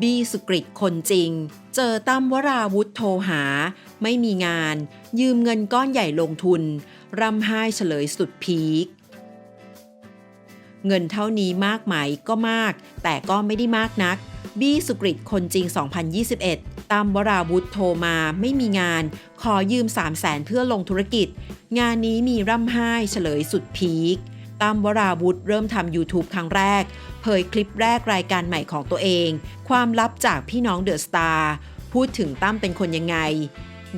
บีสุกริตคนจริง เจอตั้มวราวุธโทรหา ไม่มีงาน ยืมเงินก้อนใหญ่ลงทุน ร่ำไห้เฉลยสุดพีคเงินเท่านี้มากไหมก็มาก แต่ก็ไม่ได้มากนัก บี้สุกริตคนจริง 2021 ตามวราวุธโทรมาไม่มีงาน ขอยืม 3 0 0แสนเพื่อลงธุรกิจ งานนี้มีร่ำไห้เฉลยสุดพีค ตามวราวุธเริ่มทำ YouTube ครั้งแรก เผยคลิปแรกรายการใหม่ของตัวเอง ความลับจากพี่น้องเดอะสตาร์พูดถึงตั้มเป็นคนยังไง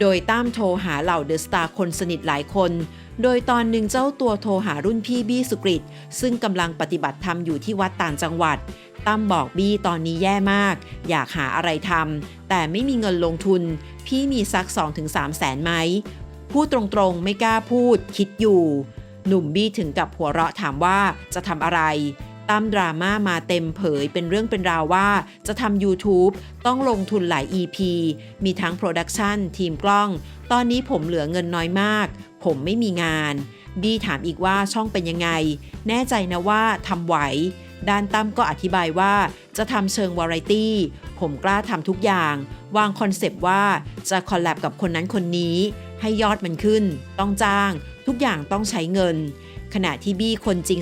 โดยตั้มโทรหาเหล่าเดอะสตาร์คนสนิทหลายคน โดยตอนหนึ่งเจ้าตัวโทรหารุ่นพี่บี้สุกริต ซึ่งกำลังปฏิบัติธรรมอยู่ที่วัดต่างจังหวัดตั้มบอกบี้ตอนนี้แย่มาก อยากหาอะไรทำแต่ไม่มีเงินลงทุน พี่มีสัก 2-3 แสนไหมพูดตรงๆไม่กล้าพูด คิดอยู่ หนุ่มบี้ถึงกับหัวเราะถามว่าจะทำอะไรตั้มดราม่ามาเต็มเผยเป็นเรื่องเป็นราวว่าจะทำ YouTube ต้องลงทุนหลาย EP มีทั้งโปรดักชันทีมกล้อง ตอนนี้ผมเหลือเงินน้อยมาก ผมไม่มีงาน บี้ถามอีกว่าช่องเป็นยังไง แน่ใจนะว่าทำไหวด้านตั้มก็อธิบายว่าจะทำเชิงวาไรตี้ ผมกล้าทำทุกอย่าง วางคอนเซปต์ว่าจะคอลแลบกับคนนั้นคนนี้ ให้ยอดมันขึ้น ต้องจ้าง ทุกอย่างต้องใช้เงิน ขณะที่บี้คนจริง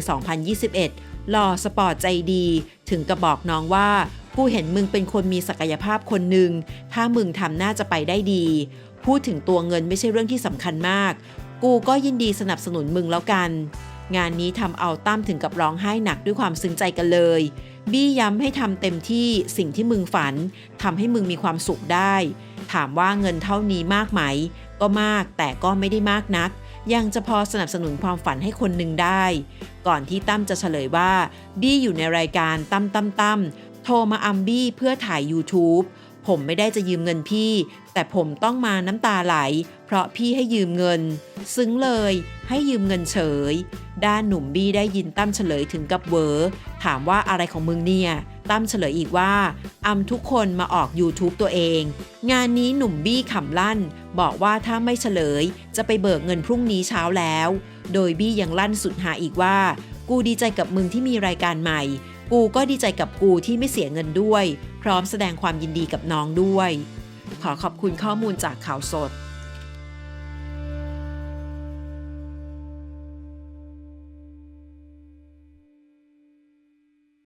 2021 หล่อสปอร์ตใจดี ถึงกับบอกน้องว่ากูเห็นมึงเป็นคนมีศักยภาพคนหนึ่ง ถ้ามึงทำน่าจะไปได้ดี พูดถึงตัวเงินไม่ใช่เรื่องที่สำคัญมาก กูก็ยินดีสนับสนุนมึงแล้วกัน งานนี้ทำเอาตั้มถึงกับร้องไห้หนักด้วยความซึ้งใจกันเลย บี้ย้ำให้ทำเต็มที่สิ่งที่มึงฝันทำให้มึงมีความสุขได้ ถามว่าเงินเท่านี้มากไหม ก็มากแต่ก็ไม่ได้มากนัก ยังจะพอสนับสนุนความฝันให้คนหนึ่งได้ ก่อนที่ตั้มจะเฉลยว่า บี้อยู่ในรายการตั้มตั้มตั้มโทรมาอัมบี้เพื่อถ่าย YouTube ผมไม่ได้จะยืมเงินพี่ แต่ผมต้องมาน้ำตาไหล เพราะพี่ให้ยืมเงิน ซึ้งเลยให้ยืมเงินเฉย ด้านหนุ่มบี้ได้ยินตั้มเฉลยถึงกับเวอถามว่าอะไรของมึงเนี่ย ตั้มเฉลยอีกว่าอำทุกคนมาออก YouTube ตัวเอง งานนี้หนุ่มบี้ขำลั่น บอกว่าถ้าไม่เฉลย จะไปเบิกเงินพรุ่งนี้เช้าแล้ว โดยบี้ยังลั่นสุดหาอีกว่า กูดีใจกับมึงที่มีรายการใหม่ กูก็ดีใจกับกูที่ไม่เสียเงินด้วย พร้อมแสดงความยินดีกับน้องด้วย ขอขอบคุณข้อมูลจากข่าวสด